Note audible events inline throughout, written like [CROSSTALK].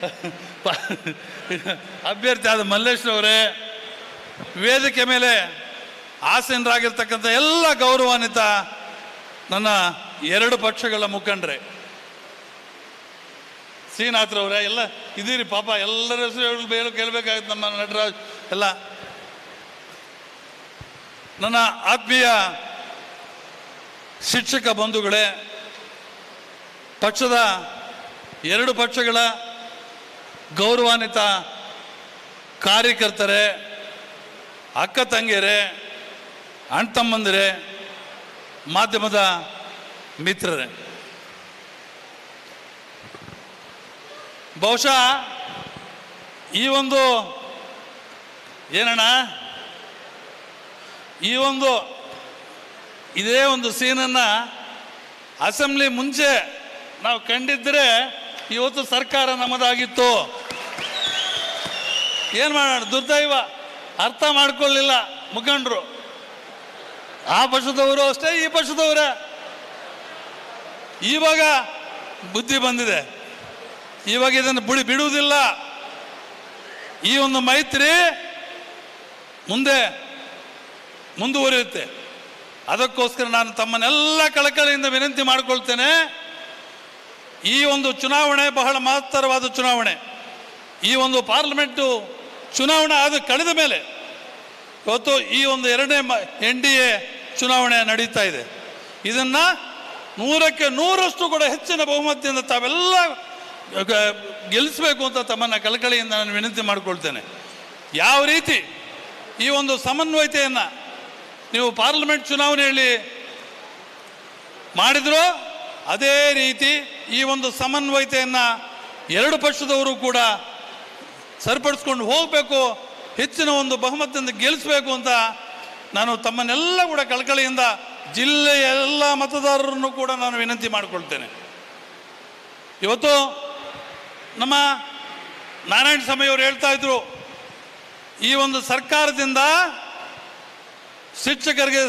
[LAUGHS] ಅಭ್ಯರ್ಥಿ ಆದ ಮಲ್ಲೇಶ್ವರವರೇ ವೇದಿಕೆ ಮೇಲೆ ಆಸೀನರಾಗಿರ್ತಕ್ಕಂಥ ಎಲ್ಲ ಗೌರವಾನ್ವಿತ ನನ್ನ ಎರಡು ಪಕ್ಷಗಳ ಮುಖಂಡ್ರೆ. ಶ್ರೀನಾಥ್ರವ್ರೆ ಎಲ್ಲ ಇದೀರಿ ಪಾಪ, ಎಲ್ಲರ ಹೆಸರು ಬೇರೆ ಕೇಳಬೇಕಾಗುತ್ತೆ ನಮ್ಮ ನಟರಾಜ್, ಎಲ್ಲ. ನನ್ನ ಆತ್ಮೀಯ ಶಿಕ್ಷಕ ಬಂಧುಗಳೇ, ಪಕ್ಷದ ಎರಡು ಪಕ್ಷಗಳ ಗೌರವಾನ್ವಿತ ಕಾರ್ಯಕರ್ತರೇ, ಅಕ್ಕ ತಂಗಿಯರೇ, ಅಣ್ಣ ತಮ್ಮಂದಿರೇ, ಮಾಧ್ಯಮದ ಮಿತ್ರರೇ. ಬಹುಶಃ ಈ ಒಂದು ಏನಣ್ಣ? ಈ ಒಂದು ಇದೇ ಒಂದು ಸೀನನ್ನು ಅಸೆಂಬ್ಲಿ ಮುಂಚೆ ನಾವು ಕಂಡಿದ್ದರೆ ಇವತ್ತು ಸರ್ಕಾರ ನಮ್ಮದಾಗಿತ್ತು. ಏನು ಮಾಡೋಣ, ದುರ್ದೈವ. ಅರ್ಥ ಮಾಡ್ಕೊಳ್ಳಿಲ್ಲ ಮುಖಂಡರು. ಆ ಪಕ್ಷದವರು ಅಷ್ಟೇ, ಈ ಪಕ್ಷದವರೇ. ಇವಾಗ ಬುದ್ಧಿ ಬಂದಿದೆ. ಇವಾಗ ಇದನ್ನು ಬಿಡಿ ಬಿಡುವುದಿಲ್ಲ. ಈ ಒಂದು ಮೈತ್ರಿ ಮುಂದೆ ಮುಂದುವರಿಯುತ್ತೆ. ಅದಕ್ಕೋಸ್ಕರ ನಾನು ತಮ್ಮನ್ನೆಲ್ಲ ಕಳಕಳಿಯಿಂದ ವಿನಂತಿ ಮಾಡಿಕೊಳ್ತೇನೆ. ಈ ಒಂದು ಚುನಾವಣೆ ಬಹಳ ಮಹತ್ತರವಾದ ಚುನಾವಣೆ. ಈ ಒಂದು ಪಾರ್ಲಿಮೆಂಟು ಚುನಾವಣೆ ಆದ ಕಳೆದ ಮೇಲೆ ಇವತ್ತು ಈ ಒಂದು ಎರಡನೇ ಎನ್ ಡಿ ಎ ಚುನಾವಣೆ ನಡೀತಾ ಇದೆ. ಇದನ್ನು ನೂರಕ್ಕೆ ನೂರಷ್ಟು ಕೂಡ ಹೆಚ್ಚಿನ ಬಹುಮತದಿಂದ ತಾವೆಲ್ಲ ಗೆಲ್ಲಿಸಬೇಕು ಅಂತ ತಮ್ಮನ್ನ ಕಳಕಳಿಯಿಂದ ನಾನು ವಿನಂತಿ ಮಾಡಿಕೊಳ್ತೇನೆ. ಯಾವ ರೀತಿ ಈ ಒಂದು ಸಮನ್ವಯತೆಯನ್ನು ನೀವು ಪಾರ್ಲಿಮೆಂಟ್ ಚುನಾವಣೆಯಲ್ಲಿ ಮಾಡಿದ್ರೋ ಅದೇ ರೀತಿ ಈ ಒಂದು ಸಮನ್ವಯತೆಯನ್ನು ಎರಡು ಪಕ್ಷದವರು ಕೂಡ ಸರಿಪಡಿಸ್ಕೊಂಡು ಹೋಗಬೇಕು, ಹೆಚ್ಚಿನ ಒಂದು ಬಹುಮತದಿಂದ ಗೆಲ್ಲಿಸಬೇಕು ಅಂತ ನಾನು ತಮ್ಮನ್ನೆಲ್ಲ ಕೂಡ ಕಳಕಳಿಯಿಂದ ಜಿಲ್ಲೆಯ ಎಲ್ಲ ಮತದಾರರನ್ನು ಕೂಡ ನಾನು ವಿನಂತಿ ಮಾಡಿಕೊಳ್ತೇನೆ. ಇವತ್ತು ನಮ್ಮ ನಾರಾಯಣ ಸ್ವಾಮಿ ಅವರು ಹೇಳ್ತಾ ಇದ್ರು, ಈ ಒಂದು ಸರ್ಕಾರದಿಂದ ಶಿಕ್ಷಕರಿಗೆ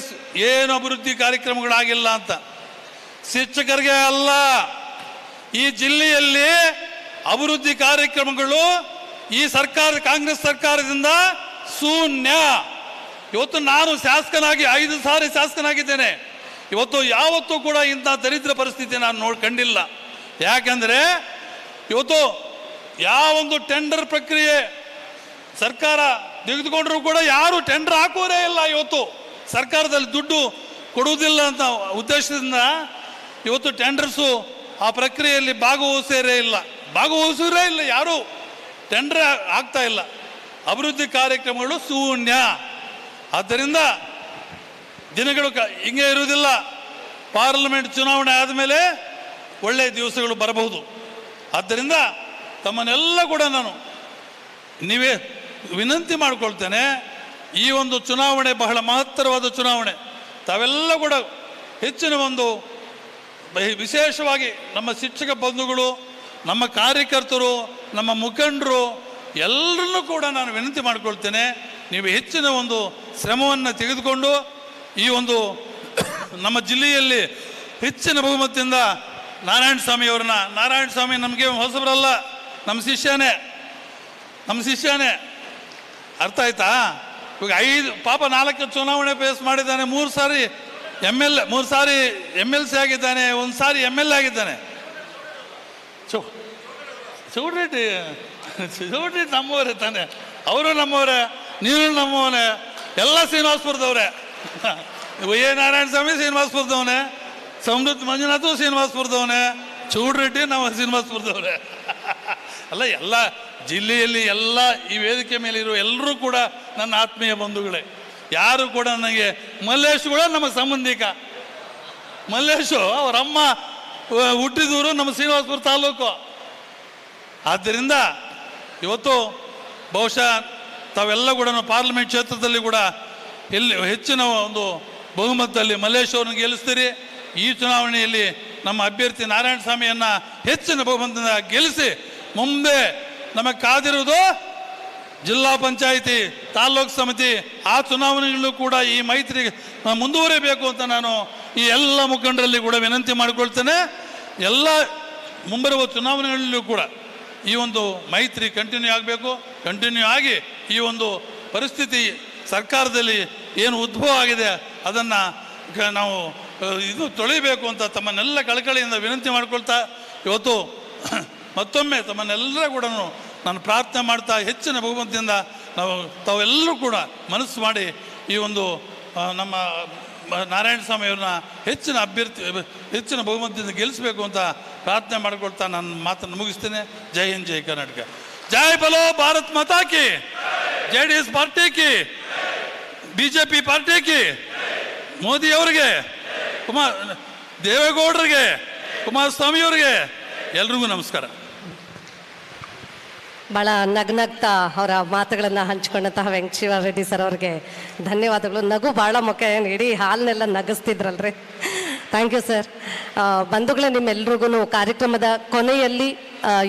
ಏನು ಅಭಿವೃದ್ಧಿ ಕಾರ್ಯಕ್ರಮಗಳಾಗಿಲ್ಲ ಅಂತ. ಶಿಕ್ಷಕರಿಗೆ ಅಲ್ಲ, ಈ ಜಿಲ್ಲೆಯಲ್ಲಿ ಅಭಿವೃದ್ಧಿ ಕಾರ್ಯಕ್ರಮಗಳು ಈ ಸರ್ಕಾರ, ಕಾಂಗ್ರೆಸ್ ಸರ್ಕಾರದಿಂದ ಶೂನ್ಯ. ಇವತ್ತು ನಾನು ಶಾಸಕನಾಗಿ, ಐದು ಸಾರಿ ಶಾಸಕನಾಗಿದ್ದೇನೆ. ಇವತ್ತು ಯಾವತ್ತೂ ಕೂಡ ಇಂಥ ದರಿದ್ರ ಪರಿಸ್ಥಿತಿ ನಾನು ನೋಡಿ, ಕಂಡಿಲ್ಲ. ಯಾಕಂದರೆ ಇವತ್ತು ಯಾವೊಂದು ಟೆಂಡರ್ ಪ್ರಕ್ರಿಯೆ ಸರ್ಕಾರ ತೆಗೆದುಕೊಂಡ್ರೂ ಕೂಡ ಯಾರು ಟೆಂಡರ್ ಹಾಕೋರೇ ಇಲ್ಲ ಇವತ್ತು. ಸರ್ಕಾರದಲ್ಲಿ ದುಡ್ಡು ಕೊಡುವುದಿಲ್ಲ ಅಂತ ಉದ್ದೇಶದಿಂದ ಇವತ್ತು ಟೆಂಡರ್ಸು ಆ ಪ್ರಕ್ರಿಯೆಯಲ್ಲಿ ಭಾಗವಹಿಸರೇ ಇಲ್ಲ. ಭಾಗವಹಿಸೋರೇ ಇಲ್ಲ ಯಾರು. ಟೆಂಡರ್ ಆಗ್ತಾ ಇಲ್ಲ. ಅಭಿವೃದ್ಧಿ ಕಾರ್ಯಕ್ರಮಗಳು ಶೂನ್ಯ. ಆದ್ದರಿಂದ ದಿನಗಳು ಕ, ಹಿಂಗೆ ಇರುವುದಿಲ್ಲ. ಪಾರ್ಲಿಮೆಂಟ್ ಚುನಾವಣೆ ಆದಮೇಲೆ ಒಳ್ಳೆಯ ದಿವಸಗಳು ಬರಬಹುದು. ಆದ್ದರಿಂದ ತಮ್ಮನ್ನೆಲ್ಲ ಕೂಡ ನಾನು ನೀವೇ ವಿನಂತಿ ಮಾಡಿಕೊಳ್ತೇನೆ, ಈ ಒಂದು ಚುನಾವಣೆ ಬಹಳ ಮಹತ್ತರವಾದ ಚುನಾವಣೆ. ತಾವೆಲ್ಲ ಕೂಡ ಹೆಚ್ಚಿನ ಒಂದು ವಿಶೇಷವಾಗಿ ನಮ್ಮ ಶಿಕ್ಷಕ ಬಂಧುಗಳು, ನಮ್ಮ ಕಾರ್ಯಕರ್ತರು ನಮ್ಮ ಮುಖಂಡರು ಎಲ್ಲರನ್ನೂ ಕೂಡ ನಾನು ವಿನಂತಿ ಮಾಡಿಕೊಳ್ತೇನೆ, ನೀವು ಹೆಚ್ಚಿನ ಒಂದು ಶ್ರಮವನ್ನು ತೆಗೆದುಕೊಂಡು ಈ ಒಂದು [COUGHS] ನಮ್ಮ ಜಿಲ್ಲೆಯಲ್ಲಿ ಹೆಚ್ಚಿನ ಬಹುಮತದಿಂದ ನಾರಾಯಣ ಸ್ವಾಮಿಯವರನ್ನ ನಾರಾಯಣ ಸ್ವಾಮಿ ನಮಗೆ ಹೊಸಬರಲ್ಲ ನಮ್ಮ ಶಿಷ್ಯನೇ ನಮ್ಮ ಶಿಷ್ಯನೇ. ಅರ್ಥ ಆಯ್ತಾ? ಇವಾಗ ಐದು, ಪಾಪ ನಾಲ್ಕು ಚುನಾವಣೆ ಫೇಸ್ ಮಾಡಿದ್ದಾನೆ, ಮೂರು ಸಾರಿ ಎಂ ಎಲ್ ಮೂರು ಸಾರಿ ಎಂ ಎಲ್ ಸಿ ಆಗಿದ್ದಾನೆ, ಒಂದು ಸಾರಿ ಎಂ ಎಲ್ ಎ ಆಗಿದ್ದಾನೆ. ಚೌ ಚೌಡ್ರೆಡ್ಡಿ ಚೌಡ್ರೆಡ್ಡಿ ನಮ್ಮವರೇ ತಾನೆ. ಅವರು ನಮ್ಮವರೇ ನೀನು ನಮ್ಮವನೇ ಎಲ್ಲ ಶ್ರೀನಿವಾಸಪುರದವ್ರೆ. ಎ ನಾರಾಯಣ ಸ್ವಾಮಿ ಶ್ರೀನಿವಾಸಪುರದವನೇ ಸಮೃದ್ಧ ಮಂಜುನಾಥು ಶ್ರೀನಿವಾಸಪುರದವನೇ ಚೌಡ್ರೆಡ್ಡಿ ನಮ್ಮ ಶ್ರೀನಿವಾಸಪುರದವ್ರೆ. ಅಲ್ಲ ಎಲ್ಲ ಜಿಲ್ಲೆಯಲ್ಲಿ ಎಲ್ಲ ಈ ವೇದಿಕೆ ಮೇಲೆ ಇರುವ ಎಲ್ಲರೂ ಕೂಡ ನನ್ನ ಆತ್ಮೀಯ ಬಂಧುಗಳೇ. ಯಾರು ಕೂಡ ನನಗೆ ಮಲ್ಲೇಶ್ ಕೂಡ ನಮ್ಮ ಸಂಬಂಧಿಕ. ಮಲ್ಲೇಶು ಅವರಮ್ಮ ಅಹ್, ಹುಟ್ಟಿದೂರು ನಮ್ಮ ಶ್ರೀನಿವಾಸಪುರ ತಾಲೂಕು. ಆದ್ದರಿಂದ ಇವತ್ತು ಬಹುಶಃ ತಾವೆಲ್ಲ ಕೂಡ ಪಾರ್ಲಿಮೆಂಟ್ ಕ್ಷೇತ್ರದಲ್ಲಿ ಕೂಡ ಎಲ್ಲಿ ಹೆಚ್ಚಿನ ಒಂದು ಬಹುಮತದಲ್ಲಿ ಮಲ್ಲೇಶ್ ಅವ್ರನ್ನ ಗೆಲ್ಲಿಸ್ತೀರಿ. ಈ ಚುನಾವಣೆಯಲ್ಲಿ ನಮ್ಮ ಅಭ್ಯರ್ಥಿ ನಾರಾಯಣ ಸ್ವಾಮಿಯನ್ನು ಹೆಚ್ಚಿನ ಬಹುಮತದಿಂದ ಗೆಲ್ಲಿಸಿ ಮುಂದೆ ನಮಗೆ ಕಾದಿರುವುದು ಜಿಲ್ಲಾ ಪಂಚಾಯಿತಿ ತಾಲ್ಲೂಕು ಸಮಿತಿ. ಆ ಚುನಾವಣೆಗಳಲ್ಲೂ ಕೂಡ ಈ ಮೈತ್ರಿ ಮುಂದುವರಿಬೇಕು ಅಂತ ನಾನು ಈ ಎಲ್ಲ ಮುಖಂಡರಲ್ಲಿ ಕೂಡ ವಿನಂತಿ ಮಾಡಿಕೊಳ್ತೇನೆ. ಎಲ್ಲ ಮುಂಬರುವ ಚುನಾವಣೆಗಳಲ್ಲೂ ಕೂಡ ಈ ಒಂದು ಮೈತ್ರಿ ಕಂಟಿನ್ಯೂ ಆಗಬೇಕು ಕಂಟಿನ್ಯೂ ಆಗಿ ಈ ಒಂದು ಪರಿಸ್ಥಿತಿ ಸರ್ಕಾರದಲ್ಲಿ ಏನು ಉದ್ಭವ ಆಗಿದೆ ಅದನ್ನು ನಾವು ಇದು ತೊಳಿಬೇಕು ಅಂತ ತಮ್ಮನ್ನೆಲ್ಲ ಕಳಕಳಿಯಿಂದ ವಿನಂತಿ ಮಾಡಿಕೊಳ್ತಾ, ಇವತ್ತು [CLEARS THROAT] ಮತ್ತೊಮ್ಮೆ ತಮ್ಮನ್ನೆಲ್ಲರ ಕೂಡ ನಾನು ಪ್ರಾರ್ಥನೆ ಮಾಡ್ತಾ ಹೆಚ್ಚಿನ ಬಹುಮತದಿಂದ ನಾವು ತಾವೆಲ್ಲರೂ ಕೂಡ ಮನಸ್ಸು ಮಾಡಿ ಈ ಒಂದು ನಮ್ಮ ಮ- ಸ್ವಾಮಿ ಸ್ವಾಮಿಯವ್ರನ್ನ ಹೆಚ್ಚಿನ ಅಭ್ಯರ್ಥಿ, ಹೆಚ್ಚಿನ ಬಹುಮತದಿಂದ ಗೆಲ್ಲಿಸಬೇಕು ಅಂತ ಪ್ರಾರ್ಥನೆ ಮಾಡಿಕೊಳ್ತಾ ನಾನು ಮಾತನ್ನು ಮುಗಿಸ್ತೇನೆ. ಜೈ ಹಿಂದ್, ಜೈ ಕರ್ನಾಟಕ. ಜೈ ಬಲೋ ಭಾರತ್ ಮಾತಾ ಕಿ. ಜೆ ಡಿ ಎಸ್ ಪಾರ್ಟಿ ಕಿ. ಬಿ ಜೆ ಪಿ ಪಾರ್ಟಿ ಕಿ. ಮೋದಿ ಅವರಿಗೆ. ಕುಮಾರ್, ದೇವೇಗೌಡರಿಗೆ. ಕುಮಾರಸ್ವಾಮಿಯವರಿಗೆ ಎಲ್ರಿಗೂ ನಮಸ್ಕಾರ. ಭಾಳ ನಗ್ನಗ್ತಾ ಅವರ ಮಾತುಗಳನ್ನು ಹಂಚ್ಕೊಂಡಂತಹ ವೆಂಕಟಶಿವ ರೆಡ್ಡಿ ಸರ್ ಅವ್ರಿಗೆ ಧನ್ಯವಾದಗಳು. ನಗು ಭಾಳ ಮುಖ್ಯ. ಏನು ಇಡೀ ಹಾಲನ್ನೆಲ್ಲ ನಗಿಸ್ತಿದ್ರಲ್ರಿ. Thank you sir. ಬಂಧುಗಳೇ ನಿಮ್ಮೆಲ್ರಿಗೂ ಕಾರ್ಯಕ್ರಮದ ಕೊನೆಯಲ್ಲಿ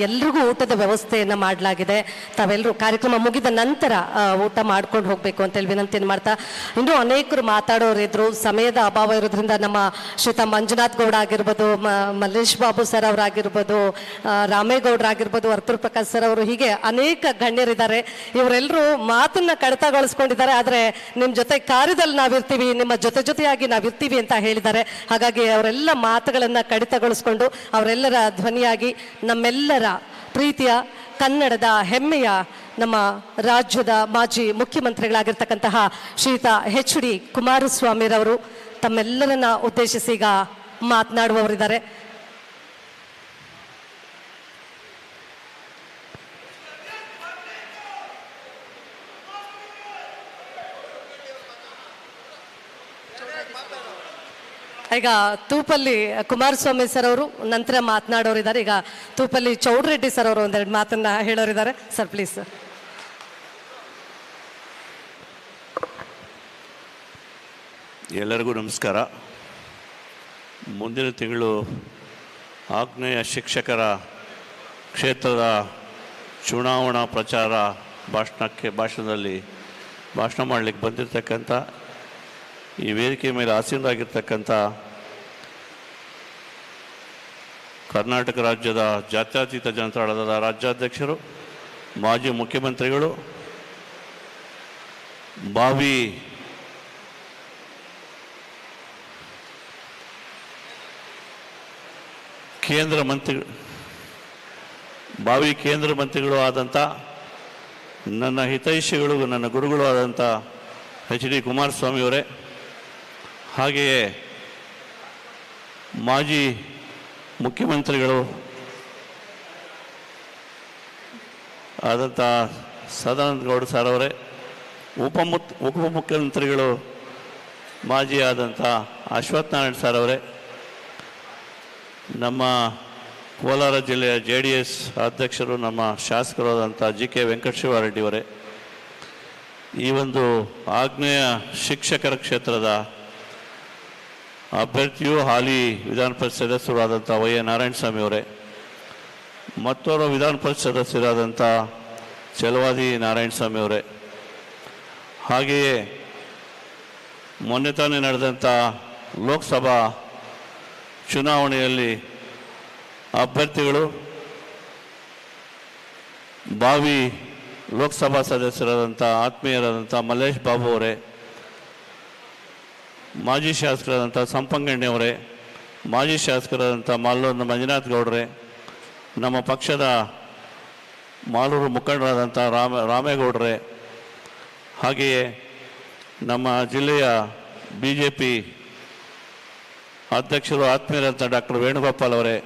ಎಲ್ರಿಗೂ ಊಟದ ವ್ಯವಸ್ಥೆಯನ್ನು ಮಾಡಲಾಗಿದೆ. ತಾವೆಲ್ಲರೂ ಕಾರ್ಯಕ್ರಮ ಮುಗಿದ ನಂತರ ಊಟ ಮಾಡ್ಕೊಂಡು ಹೋಗಬೇಕು ಅಂತೇಳಿ ವಿನಂತಿಯನ್ನು ಮಾಡ್ತಾ, ಇನ್ನೂ ಅನೇಕರು ಮಾತಾಡೋರಿದ್ರು. ಸಮಯದ ಅಭಾವ ಇರೋದ್ರಿಂದ ನಮ್ಮ ಶ್ರೀತಾ ಮಂಜುನಾಥ್ ಗೌಡ ಆಗಿರ್ಬೋದು ಮಲ್ಲೇಶ್ ಬಾಬು ಸರ್ ಅವರಾಗಿರ್ಬೋದು ರಾಮೇಗೌಡರಾಗಿರ್ಬೋದು ವರ್ತೂರ್ ಪ್ರಕಾಶ್ ಸರ್ ಅವರು ಹೀಗೆ ಅನೇಕ ಗಣ್ಯರಿದ್ದಾರೆ. ಇವರೆಲ್ಲರೂ ಮಾತನ್ನ ಕಡಿತಗೊಳಿಸ್ಕೊಂಡಿದ್ದಾರೆ. ಆದರೆ ನಿಮ್ಮ ಜೊತೆ ಕಾರ್ಯದಲ್ಲಿ ನಾವಿರ್ತೀವಿ, ನಿಮ್ಮ ಜೊತೆ ಜೊತೆಯಾಗಿ ನಾವಿರ್ತೀವಿ ಅಂತ ಹೇಳಿದ್ದಾರೆ. ಹಾಗಾಗಿ ಅವರೆಲ್ಲ ಮಾತುಗಳನ್ನು ಕಡಿತಗೊಳಿಸ್ಕೊಂಡು, ಅವರೆಲ್ಲರ ಧ್ವನಿಯಾಗಿ ನಮ್ಮೆಲ್ಲರ ಪ್ರೀತಿಯ, ಕನ್ನಡದ ಹೆಮ್ಮೆಯ ನಮ್ಮ ರಾಜ್ಯದ ಮಾಜಿ ಮುಖ್ಯಮಂತ್ರಿಗಳಾಗಿರ್ತಕ್ಕಂತಹ ಶ್ರೀತಾ ಎಚ್ ಡಿ ಕುಮಾರಸ್ವಾಮಿರವರು ತಮ್ಮೆಲ್ಲರನ್ನ ಉದ್ದೇಶಿಸಿ ಈಗ ಮಾತನಾಡುವವರಿದ್ದಾರೆ. ಈಗ ತೂಪಲ್ಲಿ ಕುಮಾರಸ್ವಾಮಿ ಸರ್ ಅವರು, ನಂತರ ಮಾತನಾಡೋರಿದ್ದಾರೆ ಈಗ ತೂಪಲ್ಲಿ ಚೌಡ್ರೆಡ್ಡಿ ಸರ್ ಅವರು ಒಂದೆರಡು ಮಾತನ್ನ ಹೇಳೋರಿದ್ದಾರೆ. ಸರ್ ಪ್ಲೀಸ್ ಸರ್ ಎಲ್ಲರಿಗೂ ನಮಸ್ಕಾರ. ಮುಂದಿನ ತಿಂಗಳು ಆಗ್ನೇಯ ಶಿಕ್ಷಕರ ಕ್ಷೇತ್ರದ ಚುನಾವಣಾ ಪ್ರಚಾರ ಭಾಷಣಕ್ಕೆ, ಭಾಷಣದಲ್ಲಿ ಭಾಷಣ ಮಾಡಲಿಕ್ಕೆ ಬಂದಿರತಕ್ಕಂಥ ಈ ವೇದಿಕೆ ಮೇಲೆ ಆಸೀನರಾಗಿರ್ತಕ್ಕಂಥ ಕರ್ನಾಟಕ ರಾಜ್ಯದ ಜಾತ್ಯತೀತ ಜನತಾಳದ ರಾಜ್ಯಾಧ್ಯಕ್ಷರು, ಮಾಜಿ ಮುಖ್ಯಮಂತ್ರಿಗಳು ಭಾವಿ ಕೇಂದ್ರ ಮಂತ್ರಿ ಭಾವಿ ಕೇಂದ್ರ ಮಂತ್ರಿಗಳು ಆದಂಥ ನನ್ನ ಹಿತೈಷಿಗಳು ನನ್ನ ಗುರುಗಳು ಆದಂಥ ಎಚ್ ಡಿ ಕುಮಾರಸ್ವಾಮಿಯವರೇ ಹಾಗೆಯೇ ಮಾಜಿ ಮುಖ್ಯಮಂತ್ರಿಗಳು ಆದಂಥ ಸದಾನಂದ ಗೌಡ ಸರ್ ಅವರೇ ಉಪಮುತ್ ಉಪಮುಖ್ಯಮಂತ್ರಿಗಳು ಮಾಜಿ ಆದಂಥ ಅಶ್ವಥ್ ನಾರಾಯಣ್ ಸರ್ ಅವರೇ, ನಮ್ಮ ಕೋಲಾರ ಜಿಲ್ಲೆಯ ಜೆ ಡಿ ಎಸ್ ಅಧ್ಯಕ್ಷರು, ನಮ್ಮ ಶಾಸಕರಾದಂಥ ಜಿ ಕೆ ವೆಂಕಟಶಿವಾರೆಡ್ಡಿಯವರೇ ಈ ಒಂದು ಆಗ್ನೇಯ ಶಿಕ್ಷಕರ ಕ್ಷೇತ್ರದ ಅಭ್ಯರ್ಥಿಯು ಹಾಲಿ ವಿಧಾನ ಪರಿಷತ್ ಸದಸ್ಯರಾದಂಥ ವೈ ಎ ನಾರಾಯಣಸ್ವಾಮಿ ಅವರೇ. ಮತ್ತೋರ್ವ ವಿಧಾನ ಪರಿಷತ್ ಸದಸ್ಯರಾದಂಥ ಚಲವಾದಿ ನಾರಾಯಣಸ್ವಾಮಿ ಅವರೇ. ಹಾಗೆಯೇ ಮೊನ್ನೆ ತಾನೇ ನಡೆದಂಥ ಲೋಕಸಭಾ ಚುನಾವಣೆಯಲ್ಲಿ ಅಭ್ಯರ್ಥಿಗಳು ಬಾವಿ ಲೋಕಸಭಾ ಸದಸ್ಯರಾದಂಥ ಆತ್ಮೀಯರಾದಂಥ ಮಲ್ಲೇಶ್ ಬಾಬು ಅವರೇ ಮಾಜಿ ಶಾಸಕರಾದಂಥ ಸಂಪಂಗಣ್ಣಿ ಅವರೇ ಮಾಜಿ ಶಾಸಕರಾದಂಥ ಮಾಲೂರಿನ ಮಂಜುನಾಥ್ ಗೌಡ್ರೆ, ನಮ್ಮ ಪಕ್ಷದ ಮಾಲೂರು ಮುಖಂಡರಾದಂಥ ರಾಮ, ರಾಮೇಗೌಡ್ರೆ, ಹಾಗೆಯೇ ನಮ್ಮ ಜಿಲ್ಲೆಯ ಬಿ ಜೆ ಪಿ ಅಧ್ಯಕ್ಷರು ಆತ್ಮೀಯರಾದಂಥ ಡಾಕ್ಟರ್ ವೇಣುಗೋಪಾಲ್ ಅವರೇ,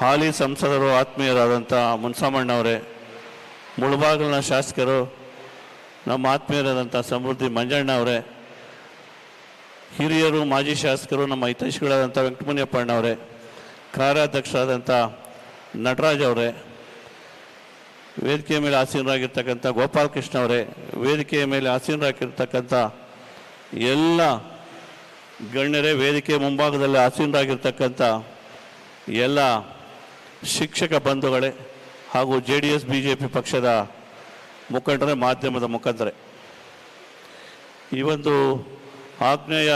ಹಾಲಿ ಸಂಸದರು ಆತ್ಮೀಯರಾದಂಥ ಮುನ್ಸಾಮಣ್ಣವರೇ, ಮುಳಬಾಗಿಲಿನ ಶಾಸಕರು, ನಮ್ಮ ಆತ್ಮೀಯರಾದಂಥ ಸಮೃದ್ಧಿ ಮಂಜಣ್ಣ ಅವರೇ ಹಿರಿಯರು, ಮಾಜಿ ಶಾಸಕರು, ನಮ್ಮ ಹಿತೈಷಿಗಳಾದಂಥ ವೆಂಕಟಮುನಿಯಪ್ಪಣ್ಣವರೇ ಕಾರ್ಯಾಧ್ಯಕ್ಷರಾದಂಥ ನಟರಾಜ್ ಅವರೇ, ವೇದಿಕೆಯ ಮೇಲೆ ಆಸೀನರಾಗಿರ್ತಕ್ಕಂಥ ಗೋಪಾಲಕೃಷ್ಣ ಅವರೇ, ವೇದಿಕೆಯ ಮೇಲೆ ಆಸೀನರಾಗಿರ್ತಕ್ಕಂಥ ಎಲ್ಲ ಗಣ್ಯರೇ ವೇದಿಕೆ ಮುಂಭಾಗದಲ್ಲಿ ಆಸೀನರಾಗಿರ್ತಕ್ಕಂಥ ಎಲ್ಲ ಶಿಕ್ಷಕ ಬಂಧುಗಳೇ ಹಾಗೂ J D S B J P ಪಕ್ಷದ ಮುಖಂಡರೇ, ಮಾಧ್ಯಮದ ಮುಖಂಡರೇ. ಈ ಒಂದು ಆಗ್ನೇಯ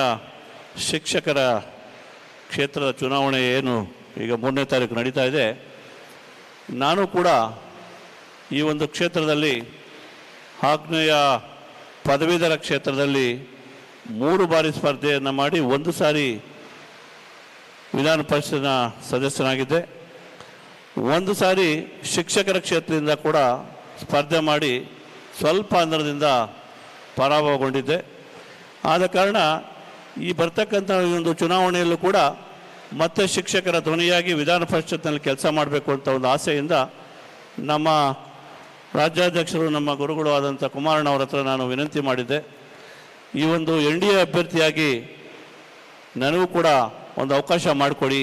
ಶಿಕ್ಷಕರ ಕ್ಷೇತ್ರದ ಚುನಾವಣೆ ಏನು? ಈಗ ಮೂರನೇ ತಾರೀಕು ನಡೀತಾ ಇದೆ. ನಾನು ಕೂಡ ಈ ಒಂದು ಕ್ಷೇತ್ರದಲ್ಲಿ ಆಗ್ನೇಯ ಪದವೀಧರ ಕ್ಷೇತ್ರದಲ್ಲಿ ಮೂರು ಬಾರಿ ಸ್ಪರ್ಧೆಯನ್ನು ಮಾಡಿ ಒಂದು ಸಾರಿ ವಿಧಾನ ಪರಿಷತ್ತಿನ ಸದಸ್ಯನಾಗಿದ್ದೆ. ಒಂದು ಸಾರಿ ಶಿಕ್ಷಕರ ಕ್ಷೇತ್ರದಿಂದ ಕೂಡ ಸ್ಪರ್ಧೆ ಮಾಡಿ ಸ್ವಲ್ಪ ಅಂತರದಿಂದ ಪರಾಭವಗೊಂಡಿದ್ದೆ. ಆದ ಕಾರಣ ಈ ಬರ್ತಕ್ಕಂಥ ಈ ಒಂದು ಚುನಾವಣೆಯಲ್ಲೂ ಕೂಡ ಮತ್ತೆ ಶಿಕ್ಷಕರ ಧ್ವನಿಯಾಗಿ ವಿಧಾನ ಪರಿಷತ್ನಲ್ಲಿ ಕೆಲಸ ಮಾಡಬೇಕು ಅಂತ ಒಂದು ಆಸೆಯಿಂದ ನಮ್ಮ ರಾಜ್ಯಾಧ್ಯಕ್ಷರು, ನಮ್ಮ ಗುರುಗಳು ಆದಂಥ ಕುಮಾರಣ್ಣವ್ರ ಹತ್ರ ನಾನು ವಿನಂತಿ ಮಾಡಿದ್ದೆ. ಈ ಒಂದು ಎನ್ ಡಿ ಎ ಅಭ್ಯರ್ಥಿಯಾಗಿ ನನಗೂ ಕೂಡ ಒಂದು ಅವಕಾಶ ಮಾಡಿಕೊಡಿ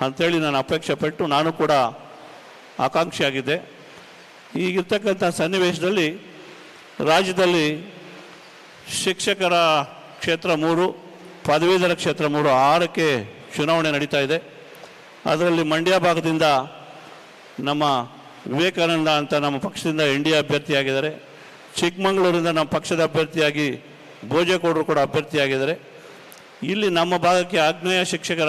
ಅಂಥೇಳಿ ನಾನು ಅಪೇಕ್ಷೆ ಪಟ್ಟು ನಾನು ಕೂಡ ಆಕಾಂಕ್ಷಿಯಾಗಿದ್ದೆ. ಈಗಿರ್ತಕ್ಕಂಥ ಸನ್ನಿವೇಶದಲ್ಲಿ ರಾಜ್ಯದಲ್ಲಿ ಶಿಕ್ಷಕರ ಕ್ಷೇತ್ರ ಮೂರು, ಪದವೀಧರ ಕ್ಷೇತ್ರ ಮೂರು, ಆರಕ್ಕೆ ಚುನಾವಣೆ ನಡೀತಾ ಇದೆ. ಅದರಲ್ಲಿ ಮಂಡ್ಯ ಭಾಗದಿಂದ ನಮ್ಮ ವಿವೇಕಾನಂದ ಅಂತ ನಮ್ಮ ಪಕ್ಷದಿಂದ ಎನ್ ಡಿ ಎ ಅಭ್ಯರ್ಥಿಯಾಗಿದ್ದಾರೆ. ಚಿಕ್ಕಮಗಳೂರಿಂದ ನಮ್ಮ ಪಕ್ಷದ ಅಭ್ಯರ್ಥಿಯಾಗಿ ಭೋಜೇಗೌಡರು ಕೂಡ ಅಭ್ಯರ್ಥಿಯಾಗಿದ್ದಾರೆ. ಇಲ್ಲಿ ನಮ್ಮ ಭಾಗಕ್ಕೆ ಆಗ್ನೇಯ ಶಿಕ್ಷಕರ